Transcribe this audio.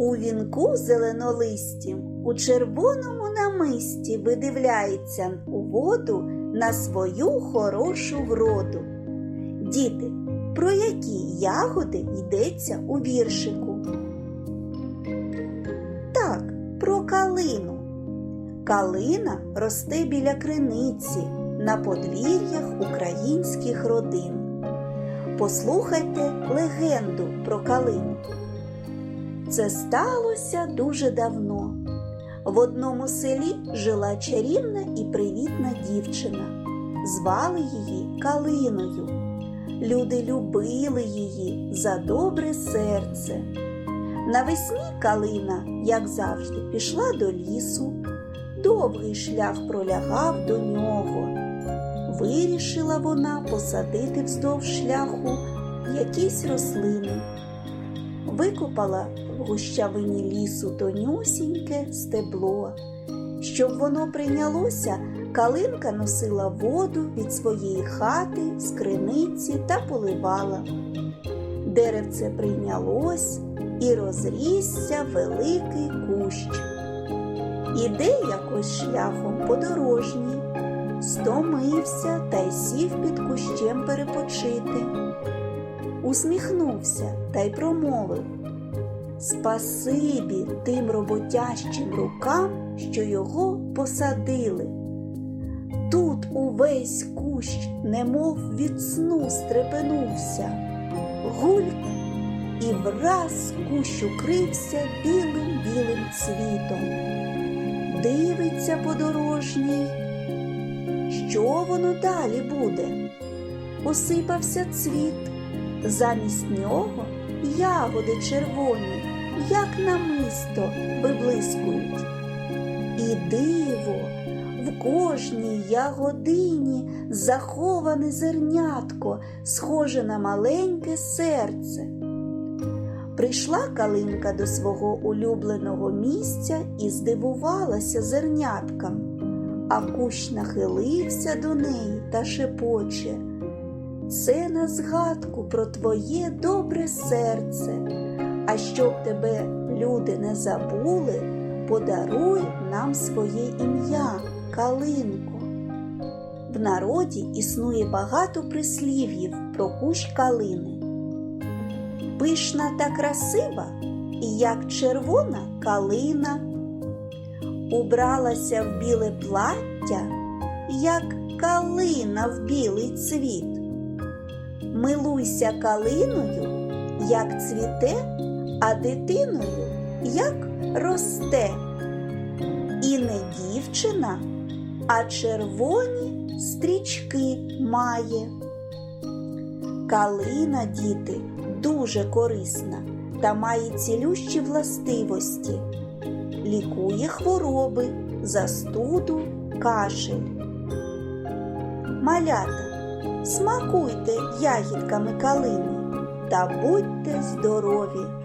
У вінку зеленолистім, у червоному намисті видивляється у воду на свою хорошу вроду. Діти, про які ягоди йдеться у віршику? Так, про калину. Калина росте біля криниці на подвір'ях українських родин. Послухайте легенду про калину. Це сталося дуже давно. В одному селі жила чарівна і привітна дівчина. Звали її Калиною. Люди любили її за добре серце. Навесні Калина, як завжди, пішла до лісу. Довгий шлях пролягав до нього. Вирішила вона посадити вздовж шляху якісь рослини. Викопала в гущавині лісу тонюсіньке стебло. Щоб воно прийнялося, калинка носила воду від своєї хати з криниці та поливала. Деревце прийнялось і розрісся великий кущ. Іде якось шляхом подорожній, стомився та й сів під кущем перепочити. Усміхнувся та й промовив Спасибі тим роботящим рукам, що його посадили. Тут увесь кущ, немов від сну стрепенувся, гульк, і враз кущ укрився білим білим цвітом. Дивиться подорожній, що воно далі буде? Посипався цвіт, замість нього ягоди червоні, як намисто виблискують. І диво, в кожній ягодині заховане зернятко, схоже на маленьке серце. Прийшла калинка до свого улюбленого місця і здивувалася зерняткам, а кущ нахилився до неї та шепоче. Це на згадку про твоє добре серце. Щоб тебе люди не забули, подаруй нам своє ім'я, Калинко. В народі існує багато прислів'їв про кущ калини. Пишна та красива, як червона калина, убралася в біле плаття, як калина в білий цвіт. Милуйся калиною, як цвіте, а дитиною, як росте. І не дівчина, а червоні стрічки має. Калина, діти, дуже корисна та має цілющі властивості, лікує хвороби, застуду, кашель. Малята, смакуйте ягідками калини та будьте здорові!